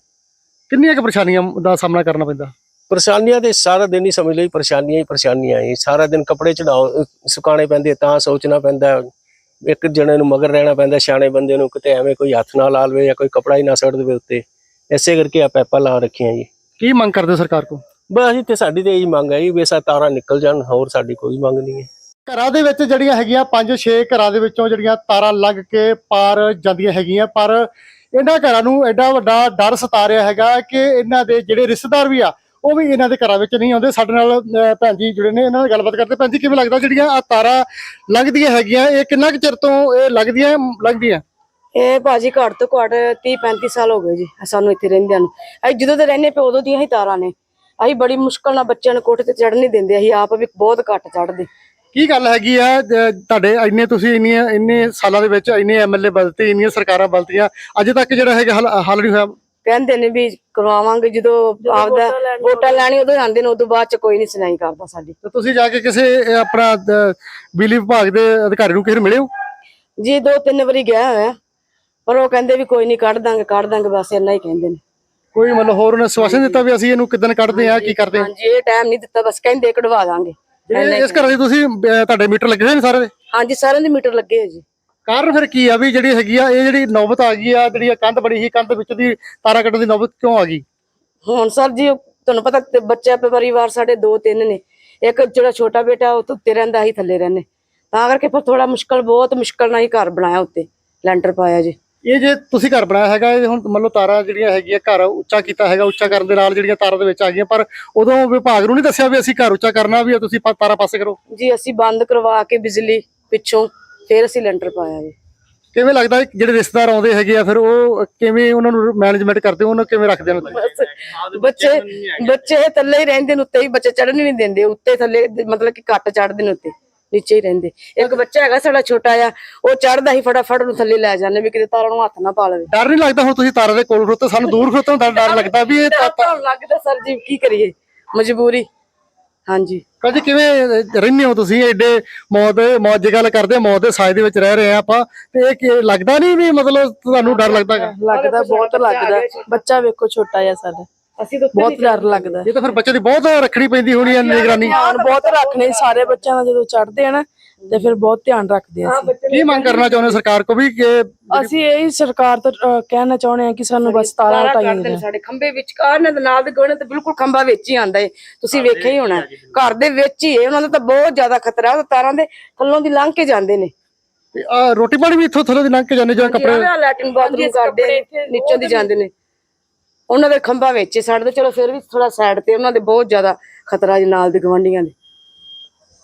ਕਿੰਨੀਆਂ ਕੁ ਪਰੇਸ਼ਾਨੀਆਂ ਦਾ ਸਾਹਮਣਾ ਕਰਨਾ ਪੈਂਦਾ? ਪਰੇਸ਼ਾਨੀਆਂ ਤੇ ਸਾਰਾ ਦਿਨ ਹੀ ਸਮਝ ਲਈ ਪਰੇਸ਼ਾਨੀਆਂ ਹੀ ਪਰੇਸ਼ਾਨੀਆਂ ਹੀ ਸਾਰਾ ਦਿਨ ਕੱਪੜੇ ਚੜਾਓ ਅਹ ਸੁਕਾਉਣੇ ਪੈਂਦੇ ਤਾਂ ਸੋਚਣਾ ਪੈਂਦਾ। ਇੱਕ ਜਣੇ ਨੂੰ ਮਗਰ ਰਹਿਣਾ ਪੈਂਦਾ ਸਿਆਣੇ ਬੰਦੇ ਨੂੰ ਕਿਤੇ ਐਵੇਂ ਕੋਈ ਹੱਥ ਨਾ ਲਾ ਲਵੇ ਜਾਂ ਕੋਈ ਕਪੜਾ ਹੀ ਨਾ ਸੜ ਦੇਵੇ ਉੱਤੇ। ਐਸੇ ਕਰਕੇ ਆ ਪੈਪਾਂ ਲਾ ਰੱਖੀਆਂ ਜੀ। ਕੀ ਮੰਗ ਕਰਦੇ ਹੋ ਸਰਕਾਰ ਕੋਲ? ਬਸ ਅਸੀਂ ਤੇ ਸਾਡੀ ਤੇ ਇਹੀ ਮੰਗ ਹੈ ਜੀ ਵੀ ਸਾ ਤਾਰਾਂ ਨਿਕਲ ਜਾਣ ਹੋਰ ਸਾਡੀ ਕੋਈ ਮੰਗ ਨਹੀਂ ਹੈ। ਘਰਾਂ ਦੇ ਵਿੱਚ ਜਿਹੜੀਆਂ ਹੈਗੀਆਂ 5-6 ਘਰਾਂ ਦੇ ਵਿੱਚੋਂ ਜਿਹੜੀਆਂ ਤਾਰਾਂ ਲੱਗ ਕੇ ਪਾਰ ਜਾਂਦੀਆਂ ਹੈਗੀਆਂ, ਪਰ ਇਹਨਾਂ ਘਰਾਂ ਨੂੰ ਐਡਾ ਵੱਡਾ ਡਰ ਸਤਾ ਰਿਹਾ ਹੈਗਾ ਕਿ ਇਹਨਾਂ ਦੇ ਜਿਹੜੇ ਰਿਸ਼ਤੇਦਾਰ ਵੀ ਆ, ਉਹ ਵੀ ਇਹਨਾਂ ਦੇ ਘਰਾਂ ਵਿੱਚ ਨਹੀਂ ਆਉਂਦੇ। ਸਾਡੇ ਨਾਲ ਭੈਣ ਜੀ ਜੁੜੇ ਨੇ, ਇਹਨਾਂ ਨਾਲ ਗੱਲਬਾਤ ਕਰਦੇ। ਭੈਣ ਜੀ, ਕਿਵੇਂ ਲੱਗਦਾ ਜਿਹੜੀਆਂ ਆ ਤਾਰਾਂ ਲੱਗਦੀਆਂ ਹੈਗੀਆਂ, ਇਹ ਕਿੰਨਾ ਕੁ ਚਿਰ ਤੋਂ ਇਹ ਲੱਗਦੀਆਂ ਲੱਗਦੀਆਂ? ਇਹ ਭਾਜੀ ਘੱਟ ਤੋਂ ਘੱਟ 30 35 ਸਾਲ ਹੋ ਗਏ ਜੀ ਸਾਨੂੰ ਇੱਥੇ ਰਹਿੰਦਿਆਂ ਨੂੰ। ਅਸੀਂ ਜਦੋਂ ਦੇ ਰਹਿੰਦੇ ਪਏ ਉਦੋਂ ਦੀਆਂ ਹੀ ਤਾਰਾਂ ਨੇ। ਅਸੀਂ ਬੜੀ ਮੁਸ਼ਕਲ ਨਾਲ ਬੱਚਿਆਂ ਨੂੰ ਕੋਠੇ ਤੇ ਚੜ੍ਹਨ ਨਹੀਂ ਦਿੰਦੇ, ਅਸੀਂ ਆਪ ਵੀ ਬਹੁਤ ਘੱਟ ਚੜ੍ਹਦੇ। ਕੀ ਗੱਲ ਹੈਗੀ ਆ? ਜ- ਤੁਹਾਡੇ ਇੰਨੇ ਤੁਸੀਂ ਇੰਨੀਆਂ ਇੰਨੇ ਸਾਲਾਂ ਦੇ ਵਿੱਚ ਇੰਨੇ ਐਮਐਲਏ ਬਦਲਤੇ ਇੰਨੀਆਂ ਸਰਕਾਰਾਂ ਬਦਲਤੀਆਂ ਅਜੇ ਤੱਕ ਜਿਹੜਾ ਹੈਗਾ ਹੱਲ ਨਹੀਂ ਹੋਇਆ? ਕਹਿੰਦੇ ਨੇ ਵੀ ਕਰਵਾਵਾਂਗੇ ਜਦੋਂ ਆਪਦਾ ਵੋਟਾਂ ਲੈਣੀ ਉਦੋਂ ਆਉਂਦੇ ਨੇ ਉਦੋਂ ਬਾਅਦ ਚ ਕੋਈ ਨਹੀਂ ਸੁਣਾਈ ਕਰਦਾ ਸਾਡੀ। ਤੇ ਤੁਸੀਂ ਜਾ ਕੇ ਕਿਸੇ ਆਪਣਾ ਬਿਜਲੀ ਵਿਭਾਗ ਦੇ ਅਧਿਕਾਰੀ ਨੂੰ ਕਿਸੇ ਨੂੰ ਮਿਲੇ ਹੋ ਜੀ ਦੋ ਤਿੰਨ ਵਾਰੀ ਗਿਆ ਹੋਇਆ। ਪਰ ਉਹ ਕਹਿੰਦੇ ਵੀ ਕੋਈ ਨਹੀਂ ਕੱਢ ਦਾਂਗੇ ਕੱਢ ਦਾਂਗੇ ਬਸ ਇੰਨਾ ਹੀ ਕਹਿੰਦੇ ਨੇ। ਕੋਈ ਮਤਲਬ ਹੋਰ ਉਹਨੇ ਸਵਾਸ਼ਨ ਦਿੱਤਾ ਵੀ ਅਸੀਂ ਇਹਨੂੰ ਕਿਦਨ ਕੱਢਦੇ ਆ ਕੀ ਕਰਦੇ ਆ ਹਾਂਜੀ ਇਹ ਟਾਈਮ ਨਹੀਂ ਦਿੱਤਾ ਬਸ ਕਹਿੰਦੇ ਕਢਵਾ ਦਾਂਗੇ। ਜਿਹੜੇ ਇਸ ਘਰ ਦੇ ਤੁਸੀਂ ਅਹ, ਤੁਹਾਡੇ ਮੀਟਰ ਲੱਗੇ ਹੋਏ ਨੇ ਸਾਰੇ? ਦੇ ਹਾਂਜੀ ਸਾਰਿਆਂ ਦੇ ਮੀਟਰ ਲੱਗੇ ਹੋਏ ਜੀ। ਕਾਰਨ ਫਿਰ ਕੀ ਆ ਵੀ ਜਿਹੜੀ ਹੈਗੀ ਆ ਇਹ ਜਿਹੜੀ ਨੌਬਤ ਆ ਗਈ ਆ ਜਿਹੜੀ ਇਹ ਕੰਧ ਬੜੀ ਸੀ ਕੰਧ ਵਿੱਚ ਦੀ ਤਾਰਾ ਕੱਢਣ ਦੀ ਨੌਬਤ ਕਿਉਂ ਆ ਗਈ? ਹੁਣ ਸਰ ਜੀ ਉਹ ਤੁਹਾਨੂੰ ਪਤਾ ਤੇ ਬੱਚਾ ਪਰਿਵਾਰ ਸਾਡੇ ਦੋ ਤਿੰਨ ਨੇ। ਇੱਕ ਜਿਹੜਾ ਛੋਟਾ ਬੇਟਾ ਉਹ ਤਾਂ ਉੱਤੇ ਰਹਿੰਦਾ ਸੀ ਥੱਲੇ ਰਹਿੰਦੇ। ਤਾਂ ਕਰਕੇ ਫਿਰ ਥੋੜਾ ਮੁਸ਼ਕਲ ਬਹੁਤ ਮੁਸ਼ਕਲ ਨਾਲ ਹੀ ਘਰ ਬਣਾਇਆ ਉੱਤੇ ਲੈਂਟਰ ਪਾਇਆ ਜੀ। ਇਹ ਜੇ ਤੁਸੀਂ ਘਰ ਬਣਾਇਆ ਹੈਗਾ ਇਹ ਹੁਣ ਮੰਨ ਲਓ ਤਾਰਾਂ ਜਿਹੜੀਆਂ ਹੈਗੀਆਂ ਘਰ ਉੱਚਾ ਕੀਤਾ ਹੈਗਾ ਉੱਚਾ ਕਰਨ ਦੇ ਨਾਲ ਜਿਹੜੀਆਂ ਤਾਰਾਂ ਦੇ ਵਿੱਚ ਆ ਗਈਆਂ ਪਰ ਉਦੋਂ ਵਿਭਾਗ ਨੂੰ ਨਹੀਂ ਦੱਸਿਆ ਵੀ ਅਸੀਂ ਘਰ ਉੱਚਾ ਕਰਨਾ ਵੀ ਆ ਤੁਸੀਂ ਤਾਰਾਂ ਪਾਸੇ ਕਰੋ? ਜੀ ਅਸੀਂ ਬੰਦ ਕਰਵਾ ਕੇ ਬਿਜਲੀ ਪਿੱਛੋਂ ਫਿਰ ਅਸੀਂ ਲੈਂਟਰ ਪਾਇਆ ਜੀ। ਕਿਵੇਂ ਲੱਗਦਾ ਜਿਹੜੇ ਰਿਸ਼ਤੇਦਾਰ ਆਉਂਦੇ ਹੈਗੇ ਆ ਫਿਰ ਉਹ ਕਿਵੇਂ ਉਹਨਾਂ ਨੂੰ ਮੈਨੇਜਮੈਂਟ ਕਰਦੇ ਉਹਨਾਂ ਕਿਵੇਂ ਰੱਖਦੇ ਨੇ? ਬੱਚੇ ਬੱਚੇ ਥੱਲੇ ਹੀ ਰਹਿੰਦੇ ਨੇ ਉੱਤੇ ਹੀ ਬੱਚੇ ਚੜਨ ਨਹੀਂ ਦਿੰਦੇ ਉੱਤੇ ਥੱਲੇ ਮਤਲਬ ਕਿ ਘੱਟ ਚੜਦੇ ਨੇ ਉੱਤੇ। ਨੀਚੇ ਹੀ ਰਹਿੰਦੇ। ਇੱਕ ਬੱਚਾ ਹੈਗਾ ਸਾਡਾ ਛੋਟਾ ਆ ਉਹ ਚੜਦਾ ਹੀ ਫਟਾਫਟ ਨੂੰ ਥੱਲੇ ਲੈ ਜਾਂਦੇ ਵੀ ਕਿਤੇ ਤਾਰਾਂ ਨੂੰ ਹੱਥ ਨਾ ਪਾ ਲਵੇ। ਡਰ ਨਹੀਂ ਲੱਗਦਾ ਹੁਣ ਤੁਸੀਂ ਤਾਰਾਂ ਦੇ ਕੋਲ ਖੜੋਤੇ ਸਾਨੂੰ ਦੂਰ ਖੜੋਤੇ ਡਰ ਡਰ ਲੱਗਦਾ ਵੀ ਇਹ ਤਾਂ ਲੱਗਦਾ ਸਰ ਜੀ ਕੀ ਕਰੀਏ? ਮਜਬੂਰੀ। ਹਾਂਜੀ। ਕਦੇ ਕਿਵੇਂ ਰਹਿੰਦੇ ਹੋ ਤੁਸੀਂ? ਐਡੇ ਮੌਤ ਮੌਤ ਦੀ ਗੱਲ ਕਰਦੇ ਹਾਂ, ਮੌਤ ਦੇ ਸਾਏ ਦੇ ਵਿੱਚ ਰਹਿ ਰਹੇ ਆ ਆਪਾਂ। ਤੇ ਇਹ ਕੀ- ਲੱਗਦਾ ਨਹੀਂ ਵੀ ਮਤਲਬ ਤੁਹਾਨੂੰ ਡਰ ਲੱਗਦਾ ਲੱਗਦਾ ਬਹੁਤ ਲੱਗਦਾ। ਬੱਚਾ ਵੇਖੋ ਛੋਟਾ ਜਿਹਾ ਸਾਡਾ। ਅਸੀਂ ਤਾਂ ਬਹੁਤ ਡਰ ਲੱਗਦਾ ਇਹ ਤਾਂ ਫਿਰ ਬੱਚੇ ਦੀ ਬਹੁਤ ਰੱਖਣੀ ਪੈਂਦੀ ਹੋਣੀ ਹੈ ਨਿਗਰਾਨੀ। ਧਿਆਨ ਬਹੁਤ ਰੱਖਣੇ ਸਾਰੇ ਬੱਚਿਆਂ ਦਾ ਜਦੋਂ ਚੜਦੇ ਆ ਨਾ ਤੇ ਫਿਰ ਬਹੁਤ ਧਿਆਨ ਰੱਖਦੇ ਆ ਅਸੀਂ। ਕੀ ਮੰਗ ਕਰਨਾ ਚਾਹੁੰਦੇ ਸਰਕਾਰ ਕੋ ਵੀ ਕਿ ਅਸੀਂ ਇਹ ਸਰਕਾਰ ਤੋਂ ਅਹ, ਕਹਿਣਾ ਚਾਹੁੰਦੇ ਆ ਕਿ ਸਾਨੂੰ ਬਸ ਤਾਰਾਂ ਹਟਾਈਆਂ ਜਾਣ ਸਾਡੇ ਖੰਭੇ ਵਿੱਚ। ਕਾਰ ਨੇ ਤੇ ਨਾਲ ਦੇ ਗੋਣੇ ਤੇ ਬਿਲਕੁਲ ਖੰਭਾ ਵਿੱਚ ਹੀ ਆਂਦਾ ਏ। ਤੁਸੀਂ ਵੇਖਿਆ ਹੀ ਹੋਣਾ। ਹੈ। ਘਰ ਦੇ ਵਿੱਚ ਹੀ ਹੈ ਉਹਨਾਂ ਦਾ ਤਾਂ ਬਹੁਤ ਜ਼ਿਆਦਾ ਖਤਰਾ ਉਹ ਤਾਰਾਂ ਦੇ ਥੱਲੋਂ ਦੀ ਲੰਘ ਕੇ ਜਾਂਦੇ ਨੇ। ਤੇ ਆਹ ਰੋਟੀ ਪਾਣੀ ਵੀ ਇੱਥੋਂ ਥੱਲੇ ਦੀ ਲੰਘ ਕੇ ਜਾਂਦੇ ਜਾਂ ਕੱਪੜੇ ਲੈਟਰਿੰਗ ਬਾਥਰੂਮ ਕਰਦੇ ਨੇ ਨੀਚੋਂ ਦੀ ਜਾਂਦੇ ਨੇ। ਉਹਨਾਂ ਦੇ ਖੰਭਾ ਵਿੱਚ ਹੀ ਸਾਡੇ ਤੇ ਚਲੋ ਫਿਰ ਵੀ ਥੋੜਾ ਸਾਈਡ ਤੇ ਉਹਨਾਂ ਦੇ ਬਹੁਤ ਜ਼ਿਆਦਾ ਖਤਰਾ ਜੀ ਨਾਲ ਦੇ ਗਵਾਂਢੀਆਂ ਦੇ।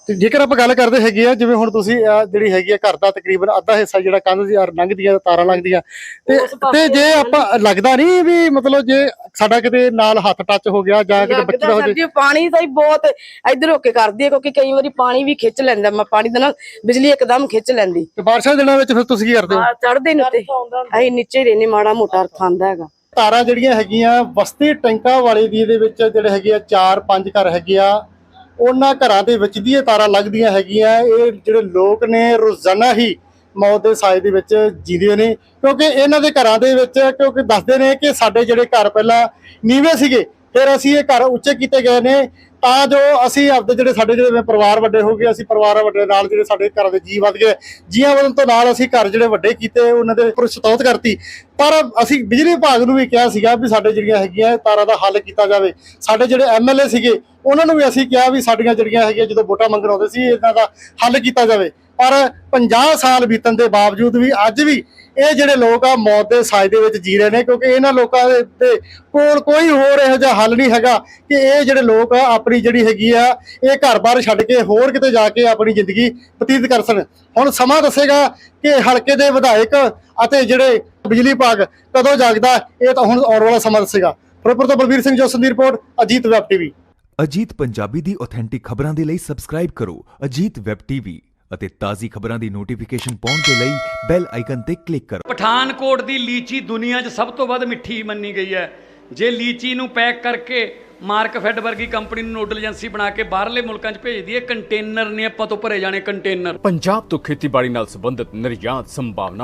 ਤੇ ਜੇਕਰ ਆਪਾਂ ਗੱਲ ਕਰਦੇ ਹੈਗੇ ਆ ਜਿਵੇਂ ਹੁਣ ਤੁਸੀਂ ਆਹ ਜਿਹੜੀ ਹੈਗੀ ਆ ਘਰ ਦਾ ਤਕਰੀਬਨ ਅੱਧਾ ਹਿੱਸਾ ਜਿਹੜਾ ਕੰਧ ਦੀ ਯਾਰ ਲੰਘਦੀਆਂ ਤਾਰਾਂ ਲੰਘਦੀਆਂ ਤੇ ਤੇ ਜੇ ਆਪਾਂ ਲੱਗਦਾ ਨਹੀਂ ਵੀ ਮਤਲਬ ਜੇ ਸਾਡਾ ਕਿਤੇ ਨਾਲ ਹੱਥ ਟੱਚ ਹੋ ਗਿਆ ਜਾਂ ਕਿਤੇ ਬੱਚੇ ਦਾ ਹੋ ਲੱਗਦਾ ਜੇ। ਸਰ ਜੀ ਪਾਣੀ ਤਾਂ ਹੀ ਬਹੁਤ ਇੱਧਰ ਹੋ ਕੇ ਕਰਦੀ ਹੈ ਕਿਉਂਕਿ ਕਈ ਵਾਰੀ ਪਾਣੀ ਵੀ ਖਿੱਚ ਲੈਂਦਾ ਮੈਂ ਪਾਣੀ ਦੇ ਨਾਲ ਬਿਜਲੀ ਇੱਕਦਮ ਖਿੱਚ ਲੈਂਦੀ। ਤੇ ਬਾਰਿਸ਼ਾਂ ਦੇ ਦਿਨਾਂ ਵਿੱਚ ਫਿਰ ਤੁਸੀਂ ਕੀ ਕਰਦੇ ਹੋ? ਚੜਦੇ ਨੇ ਉੱਤੇ। ਅਸੀਂ ਨੀਚੇ ਹੀ ਰਹਿੰਦੇ ਮਾੜਾ ਮੋਟਾ ਅਰਥ ਆਂਦਾ ਹੈਗਾ। ਤਾਰਾਂ ਜਿਹੜੀਆਂ ਹੈਗੀਆਂ ਬਸਤੀ ਟੈਂਕਾਂ ਵਾਲੇ ਦੀ ਇਹਦੇ ਵਿੱਚ ਜਿਹੜੇ ਹੈਗੇ ਆ 4-5 ਘਰ ਹੈਗੇ ਆ। ਉਹਨਾਂ ਘਰਾਂ ਦੇ ਵਿੱਚ ਦੀ ਇਹ ਤਾਰਾਂ ਲੱਗਦੀਆਂ ਹੈਗੀਆਂ। ਇਹ ਜਿਹੜੇ ਲੋਕ ਨੇ, ਰੋਜ਼ਾਨਾ ਹੀ ਮੌਤ ਦੇ ਸਾਏ ਦੇ ਵਿੱਚ ਜੀਂਦੇ ਨੇ। ਕਿਉਂਕਿ ਇਹਨਾਂ ਦੇ ਘਰਾਂ ਦੇ ਵਿੱਚ ਕਿਉਂਕਿ ਦੱਸਦੇ ਨੇ ਕਿ ਸਾਡੇ ਜਿਹੜੇ ਘਰ ਪਹਿਲਾਂ ਨੀਵੇਂ ਸੀਗੇ, ਫਿਰ ਅਸੀਂ ਇਹ ਘਰ ਉੱਚੇ ਕੀਤੇ ਗਏ ਨੇ। ਤਾਂ ਜੋ ਅਸੀਂ ਆਪਦੇ ਜਿਹੜੇ ਸਾਡੇ ਜਿਹੜੇ ਪਰਿਵਾਰ ਵੱਡੇ ਹੋ ਗਏ, ਅਸੀਂ ਪਰਿਵਾਰ ਵੱਡੇ ਨਾਲ ਜਿਹੜੇ ਸਾਡੇ ਘਰਾਂ ਦੇ ਜੀ ਵੱਧ ਗਏ, ਜੀਆਂ ਵਧਣ ਤੋਂ ਨਾਲ ਅਸੀਂ ਘਰ ਜਿਹੜੇ ਵੱਡੇ ਕੀਤੇ, ਉਹਨਾਂ ਦੇ ਉੱਪਰ ਸਤੌਤ ਕਰਤੀ। ਪਰ ਅਸੀਂ ਬਿਜਲੀ ਵਿਭਾਗ ਨੂੰ ਵੀ ਕਿਹਾ ਸੀਗਾ ਵੀ ਸਾਡੇ ਜਿਹੜੀਆਂ ਹੈਗੀਆਂ ਤਾਰਾਂ ਦਾ ਹੱਲ ਕੀਤਾ ਜਾਵੇ। ਸਾਡੇ ਜਿਹੜੇ ਐਮਐਲਏ ਸੀਗੇ, ਉਹਨਾਂ ਨੂੰ ਵੀ ਅਸੀਂ ਕਿਹਾ ਵੀ ਸਾਡੀਆਂ ਜਿਹੜੀਆਂ ਹੈਗੀਆਂ ਜਦੋਂ ਵੋਟਾਂ ਮੰਗਣ ਆਉਂਦੇ ਸੀ, ਇਹਨਾਂ ਦਾ ਹੱਲ ਕੀਤਾ ਜਾਵੇ। ਪਰ 50 ਸਾਲ ਬੀਤਣ ਦੇ ਬਾਵਜੂਦ ਵੀ ਅੱਜ ਵੀ ਇਹ ਜਿਹੜੇ ਲੋਕ ਆ ਮੌਤ ਦੇ ਸਾਜ ਦੇ ਵਿੱਚ ਜੀ ਰਹੇ ਨੇ, ਕਿਉਂਕਿ ਇਹਨਾਂ ਲੋਕਾਂ ਦੇ ਦੇ ਕੋਲ ਕੋਈ ਹੋਰ ਇਹੋ ਜਿਹਾ ਹੱਲ ਨਹੀਂ ਹੈਗਾ ਕਿ ਇਹ ਜਿਹੜੇ ਲੋਕ ਆ ਆਪਣੀ ਜਿਹੜੀ ਹੈਗੀ ਆ, ਇਹ ਘਰ-ਬਾਰ ਛੱਡ ਕੇ ਹੋਰ ਕਿਤੇ ਜਾ ਕੇ ਆਪਣੀ ਜ਼ਿੰਦਗੀ ਬਤੀਤ ਕਰ ਸਕਣ। ਹੁਣ ਸਮਾਂ ਦੱਸੇਗਾ ਕਿ ਹਲਕੇ ਦੇ ਵਿਧਾਇਕ ਅਤੇ ਜਿਹੜੇ ਬਿਜਲੀ ਵਿਭਾਗ ਕਦੋਂ ਜਾਗਦਾ, ਇਹ ਤਾਂ ਹੁਣ ਆਉਣ ਵਾਲਾ ਸਮਾਂ ਦੱਸੇਗਾ। ਫਿਰੋਜ਼ਪੁਰ ਤੋਂ ਬਲਬੀਰ ਸਿੰਘ ਜੋਸਨ ਦੀ report, Ajit web TV. Ajit Punjabi ਦੀ ਆਥੈਂਟਿਕ ਖਬਰਾਂ ਦੇ ਲਈ ਸਬਸਕ੍ਰਾਈਬ ਕਰੋ, ਅਜੀਤ ਵੈਬ ਟੀਵੀ। ਅਤੇ ਤਾਜ਼ੀ ਖਬਰਾਂ ਦੀ ਨੋਟੀਫਿਕੇਸ਼ਨ ਪਾਉਣ ਦੇ ਲਈ ਬੈਲ ਆਈਕਨ ਤੇ ਕਲਿੱਕ ਕਰੋ। ਪਠਾਨਕੋਟ ਦੀ ਲੀਚੀ ਦੁਨੀਆ 'ਚ ਸਭ ਤੋਂ ਵੱਧ ਮਿੱਠੀ ਮੰਨੀ ਗਈ ਹੈ। ਜੇ ਲੀਚੀ ਨੂੰ ਪੈਕ ਕਰਕੇ ਮਾਰਕ ਫੈਡ ਵਰਗੀ ਕੰਪਨੀ ਨੂੰ ਨੋਡਲ ਏਜੰਸੀ ਬਣਾ ਕੇ ਬਾਹਰਲੇ ਮੁਲਕਾਂ 'ਚ ਭੇਜਦੀ ਹੈ ਕੰਟੇਨਰ ਨੇ ਆਪਾਂ ਤੋਂ ਭਰੇ ਜਾਣੇ ਕੰਟੇਨਰ ਪੰਜਾਬ ਤੋਂ ਖੇਤੀਬਾੜੀ ਨਾਲ ਸੰਬੰਧਿਤ ਨਿਰਯਾਤ ਸੰਭਾਵਨਾ